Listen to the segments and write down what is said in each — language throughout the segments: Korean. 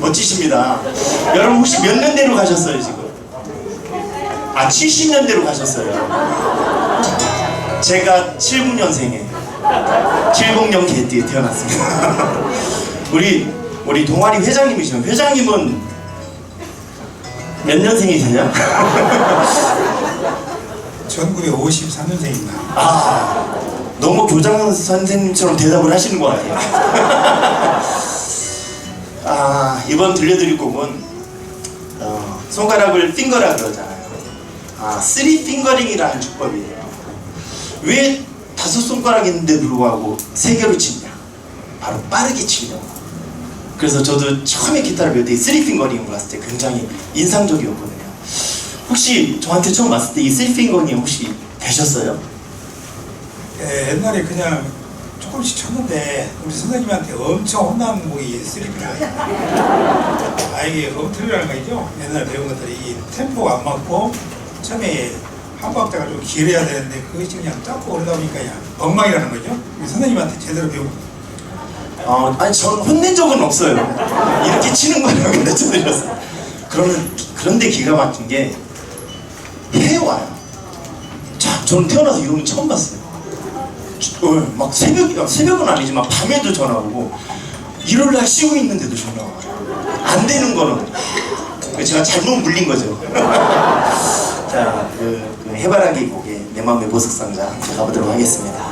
멋지십니다. 여러분 혹시 몇 년대로 가셨어요 지금? 아 70년대로 가셨어요. 제가 79년생에 70년 개띠에 태어났습니다. 우리 우리 동아리 회장님이시면 회장님은 몇 년생이세요? 1953년생입니다. 아 너무 교장 선생님처럼 대답을 하시는 것 같아요. 아 이번 들려드릴 곡은 어, 손가락을 핑거라 그러잖아요. 아 쓰리 핑거링이라는 주법이에요. 왜 다섯 손가락 있는데 불구하고 세 개로 치냐? 바로 빠르게 치려고. 그래서 저도 처음에 기타를 배울 때 쓰리 핑거링을 봤을 때 굉장히 인상적이었거든요. 혹시 저한테 처음 왔을 때 이 쓰리 핑거링 혹시 되셨어요? 예, 옛날에 그냥 조금씩 쳤는데 우리 선생님한테 엄청 혼난 곡이 쓰리피가 아 이게 음틀이라는 거죠 옛날에 배운 것들이 이 템포가 안 맞고 처음에 한 박자가 좀 길어야 되는데 그것이 그냥 짧고 그러다 보니까 그냥 엉망이라는 거죠 우리 선생님한테 제대로 배운 거 어, 아니 저는 혼낸 적은 없어요. 이렇게 치는 거라고 가르쳐드렸어요. 그러면 그런데 기가 막힌 게 해와요. 자, 저는 태어나서 이런 거 처음 봤어요. 저- 어, 막 새벽 어, 새벽은 아니지만 밤에도 전화 오고 일요일 날 쉬고 있는데도 전화 와요. 안 되는 거는 하, 제가 잘못 물린 거죠. 자, 그, 그 해바라기 곡의 내 마음의 보석상자 가보도록 하겠습니다.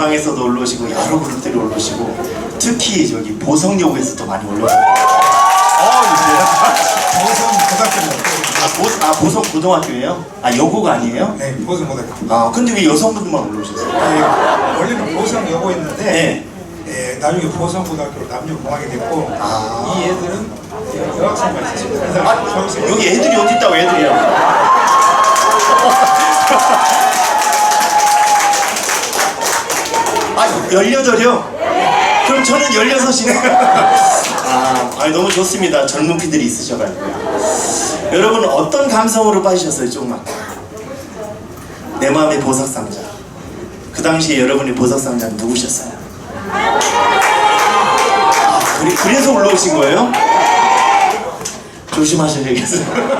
지방에서도 올라오시고 여러 그룹들이 올라오시고 특히 저기 보성여고에서도 많이 올라오시고 어, 보성 고등학교 아, 보, 아 보성 고등학교예요? 아 여고가 아니에요? 네 보성 고등학교 아 근데 왜 여성분들만 올라오셨어요? 아니, 원래는 보성 여고였는데 네. 예, 나중에 보성 고등학교로 남녀 공학이 됐고 아. 이 애들은 여학생만 있었습니다. 그래서 저기서 여기 애들이 어디 있다고 애들이요? 아 18이요? 그럼 저는 16이네 아 아니, 너무 좋습니다 젊은 피들이 있으셔가지고요 여러분 어떤 감성으로 빠지셨어요 조금만 내 마음의 보석상자 그 당시에 여러분의 보석상자는 누구셨어요? 아, 그래, 그래서 올라오신 거예요? 조심하셔야겠어요